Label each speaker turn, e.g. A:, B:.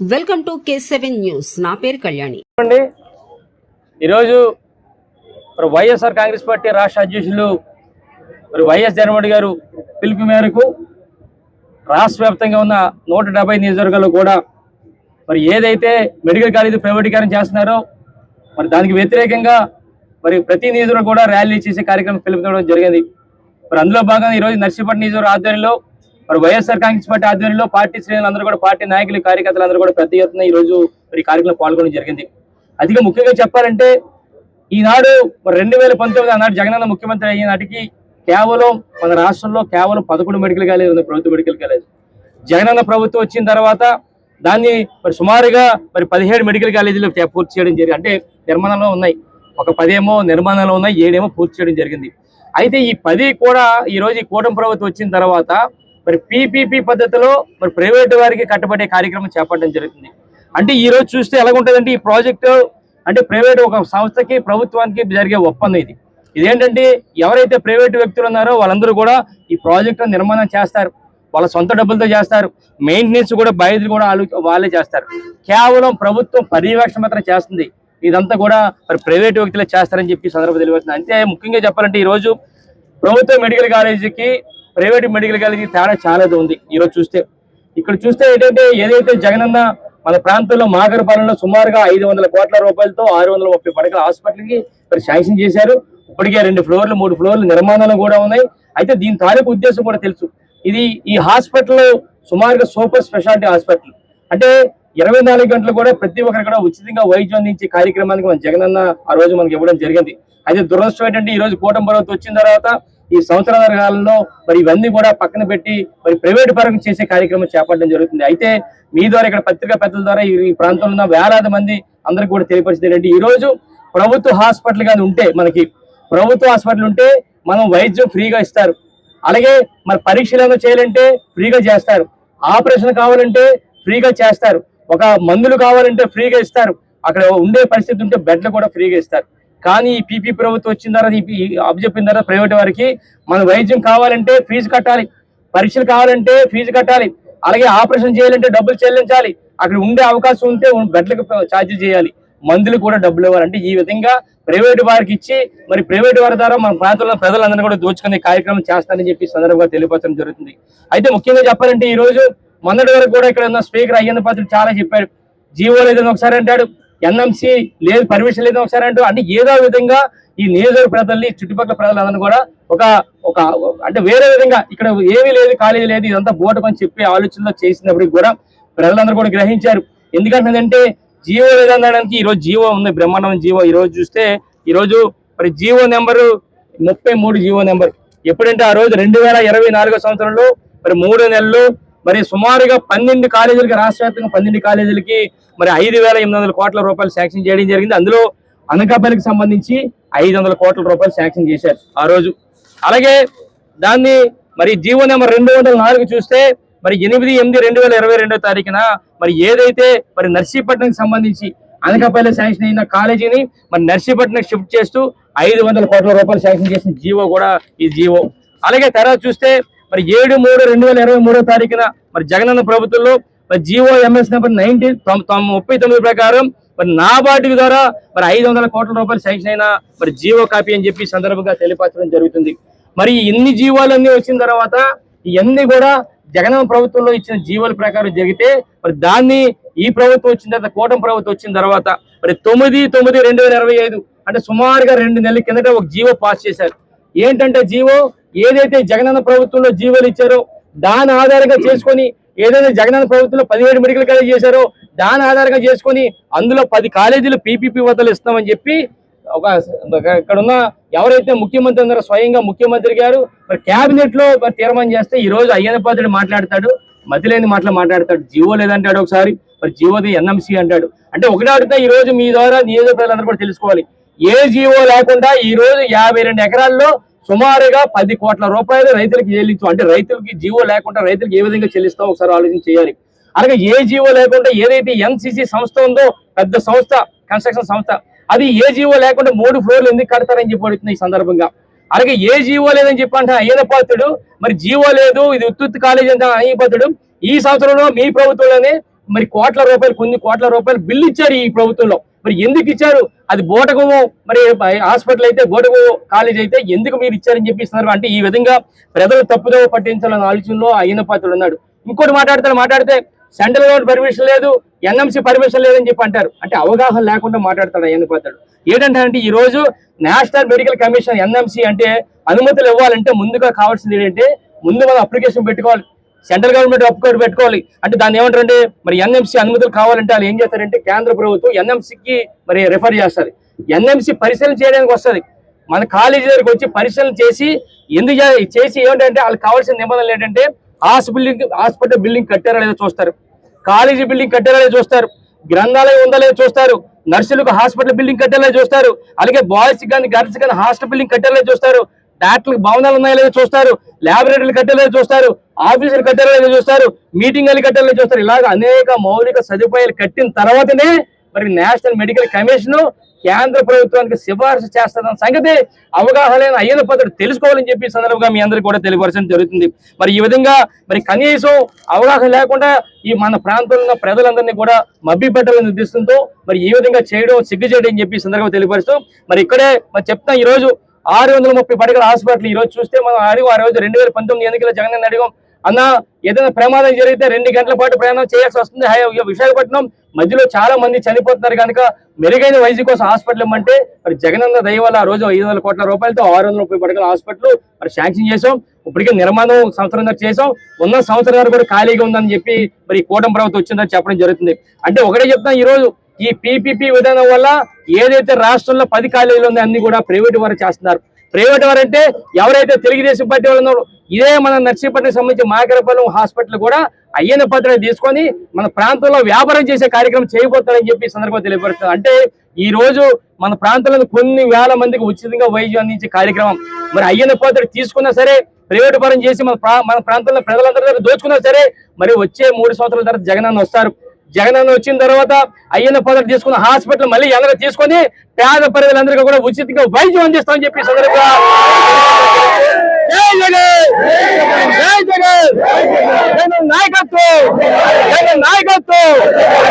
A: Welcome to K seven news. నా పేరు కళ్యాణి.
B: అండి ఈరోజు మరి వైఎస్ఆర్ కాంగ్రెస్ పార్టీ రాష్ట్ర అధ్యక్షులు మరి వైఎస్ జగన్మోహన్ గారు పిలుపు మేరకు రాష్ట్ర వ్యాప్తంగా ఉన్న నూట డెబ్బై నియోజకవర్గాల్లో కూడా మరి ఏదైతే మెడికల్ కాలేజీ ప్రైవేటీకరణ చేస్తున్నారో మరి దానికి వ్యతిరేకంగా మరి ప్రతి నియోజకవర్గం కూడా ర్యాలీ చేసే కార్యక్రమం పిలుపుకోవడం జరిగింది. మరి అందులో భాగంగా ఈరోజు నర్సీపట్నం నియోజకవర్గ ఆధ్వర్యంలో మరి వైఎస్ఆర్ కాంగ్రెస్ పార్టీ ఆధ్వర్యంలో పార్టీ శ్రేణులు అందరూ కూడా పార్టీ నాయకులు కార్యకర్తలు అందరూ కూడా పెద్ద ఎత్తున ఈ రోజు మరి కార్యక్రమంలో పాల్గొనడం జరిగింది. అదిగా ముఖ్యంగా చెప్పాలంటే ఈనాడు మరి రెండు వేల పంతొమ్మిది ఆనాడు జగనన్న ముఖ్యమంత్రి అయ్యే నాటికి కేవలం మన రాష్ట్రంలో కేవలం పదకొండు మెడికల్ కాలేజ్ ఉంది ప్రభుత్వ మెడికల్ కాలేజ్ జగనన్న ప్రభుత్వం వచ్చిన తర్వాత దాన్ని మరి సుమారుగా మరి పదిహేడు మెడికల్ కాలేజీలు పూర్తి చేయడం జరిగింది. అంటే నిర్మాణంలో ఉన్నాయి. ఒక పదేమో నిర్మాణంలో ఉన్నాయి ఏడేమో పూర్తి చేయడం జరిగింది. అయితే ఈ పది కూడా ఈ రోజు ఈ కూటమి ప్రభుత్వం వచ్చిన తర్వాత మరి పీపీపీ పద్ధతిలో మరి ప్రైవేటు వారికి కట్టబడే కార్యక్రమం చేపట్టడం జరుగుతుంది. అంటే ఈ రోజు చూస్తే ఎలాగుంటుందంటే ఈ ప్రాజెక్టు అంటే ప్రైవేట్ ఒక సంస్థకి ప్రభుత్వానికి జరిగే ఒప్పందం ఇది. ఇదేంటంటే ఎవరైతే ప్రైవేట్ వ్యక్తులు ఉన్నారో వాళ్ళందరూ కూడా ఈ ప్రాజెక్టు నిర్మాణం చేస్తారు. వాళ్ళ సొంత డబ్బులతో చేస్తారు. మెయింటెనెన్స్ కూడా బాధ్యతలు కూడా వాళ్ళు వాళ్ళే చేస్తారు. కేవలం ప్రభుత్వం పర్యవేక్షణ మాత్రం చేస్తుంది. ఇదంతా కూడా మరి ప్రైవేట్ వ్యక్తులే చేస్తారని చెప్పి సందర్భం తెలియవుతుంది అంతే ముఖ్యంగా చెప్పాలంటే ఈ రోజు ప్రభుత్వ మెడికల్ కాలేజీకి ప్రైవేట్ మెడికల్ కాలేజీ తేడా చాలా ఉంది. ఈరోజు చూస్తే ఇక్కడ చూస్తే ఏంటంటే ఏదైతే జగనన్న మన ప్రాంతంలో మాగరపాలెంలో సుమారుగా ఐదు వందల కోట్ల రూపాయలతో ఆరు వందల ముప్పై పడకల హాస్పిటల్కి మరి శాంక్షన్ చేశారు. ఇప్పటికే రెండు ఫ్లోర్లు మూడు ఫ్లోర్లు నిర్మాణాలు కూడా ఉన్నాయి. అయితే దీని తాలూకు ఉద్దేశం కూడా తెలుసు. ఇది ఈ హాస్పిటల్ సుమారుగా సూపర్ స్పెషాలిటీ హాస్పిటల్. అంటే ఇరవై నాలుగు గంటలు కూడా ప్రతి ఒక్కరు కూడా ఉచితంగా వైద్యం అందించే కార్యక్రమానికి మన జగనన్న ఆ రోజు మనకి ఇవ్వడం జరిగింది. అయితే దురదృష్టం ఏంటంటే ఈ రోజు కూటమి ప్రభుత్వం వచ్చిన తర్వాత ఈ సంవత్సరాల కాలంలో మరి ఇవన్నీ కూడా పక్కన పెట్టి మరి ప్రైవేట్ పరంగా చేసే కార్యక్రమం చేపట్టడం జరుగుతుంది. అయితే మీ ద్వారా ఇక్కడ పత్రికా పెద్దల ద్వారా ఈ ప్రాంతంలో ఉన్న వేలాది మంది అందరికి కూడా తెలియపరిచింది ఏంటంటే ఈరోజు ప్రభుత్వ హాస్పిటల్ కానీ ఉంటే మనకి ప్రభుత్వ హాస్పిటల్ ఉంటే మనం వైద్యం ఫ్రీగా ఇస్తారు. అలాగే మరి పరీక్షలు ఏమైనా చేయాలంటే ఫ్రీగా చేస్తారు. ఆపరేషన్ కావాలంటే ఫ్రీగా చేస్తారు. ఒక మందులు కావాలంటే ఫ్రీగా ఇస్తారు. అక్కడ ఉండే పరిస్థితి ఉంటే బెడ్లు కూడా ఫ్రీగా ఇస్తారు. కానీ ఈ పీపీ ప్రభుత్వం వచ్చిన తర్వాత ఈ పీ- తర్వాత ప్రైవేట్ వారికి మన వైద్యం కావాలంటే ఫీజు కట్టాలి. పరీక్షలు కావాలంటే ఫీజు కట్టాలి. అలాగే ఆపరేషన్ చేయాలంటే డబ్బులు చెల్లించాలి. అక్కడ ఉండే అవకాశం ఉంటే బెడ్లకు ఛార్జీ చేయాలి. మందులు కూడా డబ్బులు ఇవ్వాలి అంటే ఈ విధంగా ప్రైవేట్ వారికి ఇచ్చి మరి ప్రైవేట్ వారి ద్వారా మన ప్రాంతంలో ప్రజలందరినీ కూడా దోచుకునే కార్యక్రమం చేస్తానని చెప్పి సందర్భంగా తెలియపరచడం జరుగుతుంది. అయితే ముఖ్యంగా చెప్పాలంటే ఈ రోజు మొన్నటి వరకు కూడా ఇక్కడ ఉన్న స్పీకర్ అయ్యన్న పాత్రుడు చాలా చెప్పాడు జీవో లేదని ఒకసారి అంటాడు. ఎన్ఎంసీ లేదు పర్మిషన్ లేదు ఒకసారి అంటూ అంటే ఏదో విధంగా ఈ నియోజకవర్గ ప్రజల్ని చుట్టుపక్కల ప్రజలందరూ కూడా ఒక ఒక అంటే వేరే విధంగా ఇక్కడ ఏమీ లేదు కాలేజీ లేదు ఇదంతా బోటం అని చెప్పి ఆలోచనలో చేసినప్పటికి కూడా ప్రజలందరూ కూడా గ్రహించారు. ఎందుకంటే జీవో లేదనడానికి ఈ రోజు జీవో ఉంది బ్రహ్మాండం జీవో. ఈ రోజు చూస్తే ఈ రోజు మరి జీవో నెంబరు ముప్పై మూడు జీవో నెంబర్. ఎప్పుడంటే ఆ రోజు రెండు వేల ఇరవై నాలుగో సంవత్సరంలో మరి మూడు నెలలు మరి సుమారుగా పన్నెండు కాలేజీలకి రాష్ట్ర వ్యాప్తంగా పన్నెండు కాలేజీలకి మరి ఐదు వేల ఎనిమిది వందల కోట్ల రూపాయలు శాంక్షన్ చేయడం జరిగింది. అందులో అనకాపల్లికి సంబంధించి ఐదు వందల కోట్ల రూపాయలు శాంక్షన్ చేశారు ఆ రోజు. అలాగే దాన్ని మరి జీవో నెంబర్ రెండు వందల నాలుగు చూస్తే మరి ఎనిమిది ఎనిమిది రెండు వేల ఇరవై రెండో తారీఖున మరి ఏదైతే మరి నర్సీపట్నంకి సంబంధించి అనకాపల్లి శాంక్షన్ అయిన కాలేజీని మరి నర్సీపట్నం షిఫ్ట్ చేస్తూ ఐదు వందల కోట్ల రూపాయలు శాంక్షన్ చేసిన జీవో కూడా ఈ జీవో. అలాగే తర్వాత చూస్తే మరి ఏడు మూడు రెండు వేల ఇరవై మూడో తారీఖున మరి జగనన్న ప్రభుత్వంలో మరి జీవో ఎంఎస్ నెంబర్ నైన్టీన్ ముప్పై తొమ్మిది ప్రకారం మరి నాబార్డు ద్వారా మరి ఐదు వందల కోట్ల రూపాయలు శాంక్షన్ అయిన మరి జీవో కాపీ అని చెప్పి సందర్భంగా తెలియపరచడం జరుగుతుంది. మరి ఇన్ని జీవాలన్నీ వచ్చిన తర్వాత ఇవన్నీ కూడా జగనన్న ప్రభుత్వంలో ఇచ్చిన జీవోల ప్రకారం జరిగితే మరి దాన్ని ఈ ప్రభుత్వం వచ్చిన తర్వాత కూటమి ప్రభుత్వం వచ్చిన తర్వాత మరి తొమ్మిది తొమ్మిది రెండు వేల ఇరవై ఐదు అంటే సుమారుగా రెండు నెలల కిందట ఒక జీవో పాస్ చేశారు. ఏంటంటే జీవో ఏదైతే జగనన్న ప్రభుత్వంలో జీవోలు ఇచ్చారో దాని ఆధారంగా చేసుకొని ఏదైతే జగనన్న ప్రభుత్వంలో పదిహేడు మెడికల్ కాలేజ్ చేశారో దాని ఆధారంగా చేసుకొని అందులో పది కాలేజీలు పీపీపీ వద్దలు ఇస్తామని చెప్పి ఒక ఇక్కడ ఉన్న ఎవరైతే ముఖ్యమంత్రి ఉన్నారో స్వయంగా ముఖ్యమంత్రి గారు మరి కేబినెట్లో మరి తీర్మానం చేస్తే ఈ రోజు అయ్యనపాత్రుడు మాట్లాడతాడు మతిలేని మాటలు మాట్లాడతాడు జీవో లేదంటాడు ఒకసారి మరి జీవోది ఎన్ఎంసీ అంటాడు. అంటే ఒకటే అడిగితే ఈ రోజు మీ ద్వారా నియోజక కూడా తెలుసుకోవాలి. ఏ జీవో లేకుండా ఈ రోజు యాభై రెండు ఎకరాల్లో సుమారుగా పది కోట్ల రూపాయలు రైతులకు చెల్లించు అంటే రైతులకి జీవో లేకుండా రైతులకు ఏ విధంగా చెల్లిస్తాం? ఒకసారి ఆలోచన చేయాలి. అలాగే ఏ జీవో లేకుండా ఏదైతే ఎన్సిసి సంస్థ ఉందో పెద్ద సంస్థ కన్స్ట్రక్షన్ సంస్థ అది ఏ జీవో లేకుండా మూడు ఫ్లోర్లు ఎందుకు కడతారని చెప్పబడుతుంది ఈ సందర్భంగా. అలాగే ఏ జీవో లేదని చెప్పంటే అంటే మరి జీవో లేదు ఇది ఉత్తుత్తి కాలేజ్ అంటే అయ్యపాతుడు ఈ సంవత్సరంలో మీ ప్రభుత్వంలోనే మరి కోట్ల రూపాయలు కొన్ని కోట్ల రూపాయలు బిల్లు ఇచ్చారు ఈ ప్రభుత్వంలో. మరి ఎందుకు ఇచ్చారు? అది బోటకము. మరి హాస్పిటల్ అయితే బోటకు కాలేజ్ అయితే ఎందుకు మీరు ఇచ్చారని చెప్పిస్తున్నారు అంటే ఈ విధంగా ప్రజలు తప్పుదో పట్టించాలన్న ఆలోచనలో అయిన పాత్రుడు ఉన్నాడు. ఇంకోటి మాట్లాడతాడు మాట్లాడితే సెంట్రల్ గవర్నమెంట్ పర్మిషన్ లేదు ఎన్ఎంసీ పర్మిషన్ లేదని చెప్పి అంటారు. అంటే అవగాహన లేకుండా మాట్లాడతాడు అయ్యన్న పాత్రుడు. ఏంటంటే ఈ రోజు నేషనల్ మెడికల్ కమిషన్ ఎన్ఎంసీ అంటే అనుమతులు ఇవ్వాలంటే ముందుగా కావాల్సింది ఏంటంటే ముందు మనం అప్లికేషన్ పెట్టుకోవాలి. సెంట్రల్ గవర్నమెంట్ అప్కోడ్ పెట్టుకోవాలి. అంటే దాన్ని ఏమంటారంటే మరి ఎన్ఎంసీ అనుమతులు కావాలంటే వాళ్ళు ఏం చేస్తారంటే కేంద్ర ప్రభుత్వం ఎన్ఎంసీకి మరి రిఫర్ చేస్తారు. ఎన్ఎంసీ పరిశీలన చేయడానికి వస్తుంది. మన కాలేజీ దగ్గరికి వచ్చి పరిశీలన చేసి ఎందుకు చేసి ఏమిటంటే వాళ్ళకి కావాల్సిన నిబంధనలు ఏంటంటే హాస్పిటల్ హాస్పిటల్ బిల్డింగ్ కట్టారా లేదో చూస్తారు. కాలేజీ బిల్డింగ్ కట్టారా లేదో చూస్తారు. గ్రంథాలయం ఉందా లేదో చూస్తారు. నర్సులకు హాస్పిటల్ బిల్డింగ్ కట్టేలా చూస్తారు. అలాగే బాయ్స్ కానీ గర్ల్స్ కానీ హాస్టల్ బిల్డింగ్ కట్టేలా చూస్తారు. డాక్టర్లకు భవనాలు ఉన్నాయో లేదో చూస్తారు. ల్యాబొరేటరీలు కట్టేలా చూస్తారు. ఆఫీసులు కట్టాలని చూస్తారు మీటింగ్ కట్టాలని చూస్తారు. ఇలాగ అనేక మౌలిక సదుపాయాలు కట్టిన తర్వాతనే మరి నేషనల్ మెడికల్ కమిషన్ కేంద్ర ప్రభుత్వానికి సిఫార్సు చేస్తున్న సంగతి అవగాహన లేని పద్ధతి తెలుసుకోవాలని చెప్పి సందర్భంగా మీ అందరికీ కూడా తెలియపరచడం జరుగుతుంది. మరి ఈ విధంగా మరి కనీసం అవగాహన లేకుండా ఈ మన ప్రాంతంలో ఉన్న ప్రజలందరినీ కూడా మబ్బి పెట్టాలని ఉద్దేశంతో మరి ఈ విధంగా చేయడం సిగ్గు చేయడం అని చెప్పి సందర్భంగా తెలియపరుస్తూ మరి ఇక్కడే మరి చెప్తా ఈ రోజు ఆరు వందల ముప్పై పడగల హాస్పిటల్ ఈ రోజు చూస్తే మనం అడిగి ఆ రోజు రెండు వేల పంతొమ్మిది ఎన్నికల జగన్ అడిగాం. అన్న ఏదైనా ప్రమాదం జరిగితే రెండు గంటల పాటు ప్రయాణం చేయాల్సి వస్తుంది. విశాఖపట్నం మధ్యలో చాలా మంది చనిపోతున్నారు కనుక మెరుగైన వైద్యం కోసం హాస్పిటల్ ఇమ్మంటే మరి జగనన్న దయ వల్ల ఆ రోజు ఐదు వందల కోట్ల రూపాయలతో ఆరు వందల ముప్పై పడగల హాస్పిటల్ మరి శాంక్షన్ చేసాం ఇప్పటికే నిర్మాణం సంవత్సరం చేసాం ఉన్న సంవత్సరం కూడా ఖాళీగా ఉందని చెప్పి మరి కూటమి ప్రభుత్వం వచ్చిందని చెప్పడం జరుగుతుంది. అంటే ఒకటే చెప్తాం ఈ రోజు ఈ పీపీపీ విధానం వల్ల ఏదైతే రాష్ట్రంలో పది కాలేజీలు ఉన్నాయో అన్ని కూడా ప్రైవేట్ వారు చేస్తున్నారు. ప్రైవేట్ వారు అంటే ఎవరైతే తెలుగుదేశం పార్టీ వాళ్ళు ఇదే మన నర్సీపట్నం సంబంధించి మాకరపాలెం హాస్పిటల్ కూడా అయ్యన పత్రాలు తీసుకొని మన ప్రాంతంలో వ్యాపారం చేసే కార్యక్రమం చేయబోతారని చెప్పి సందర్భంగా తెలియపరుస్తారు అంటే ఈ రోజు మన ప్రాంతంలో కొన్ని వేల మందికి ఉచితంగా వైద్యం అందించే కార్యక్రమం మరి అయ్యన పాత్ర తీసుకున్నా సరే ప్రైవేట్ పరం చేసి మన ప్రా- మన ప్రాంతంలో ప్రజలందరి దగ్గర దోచుకున్నా సరే మరి వచ్చే మూడు సంవత్సరాల తర్వాత జగనన్న వస్తారు. జగనన్న వచ్చిన తర్వాత అయ్యన్న పదవి తీసుకున్న హాస్పిటల్ మళ్ళీ ఎలా తీసుకొని పేద ప్రజలందరికీ కూడా ఉచితంగా వైద్యం అందిస్తామని చెప్పి సందర్భంగా జై జగన్ జై జగన్ జగన్ నాయకత్వం నాయకత్వం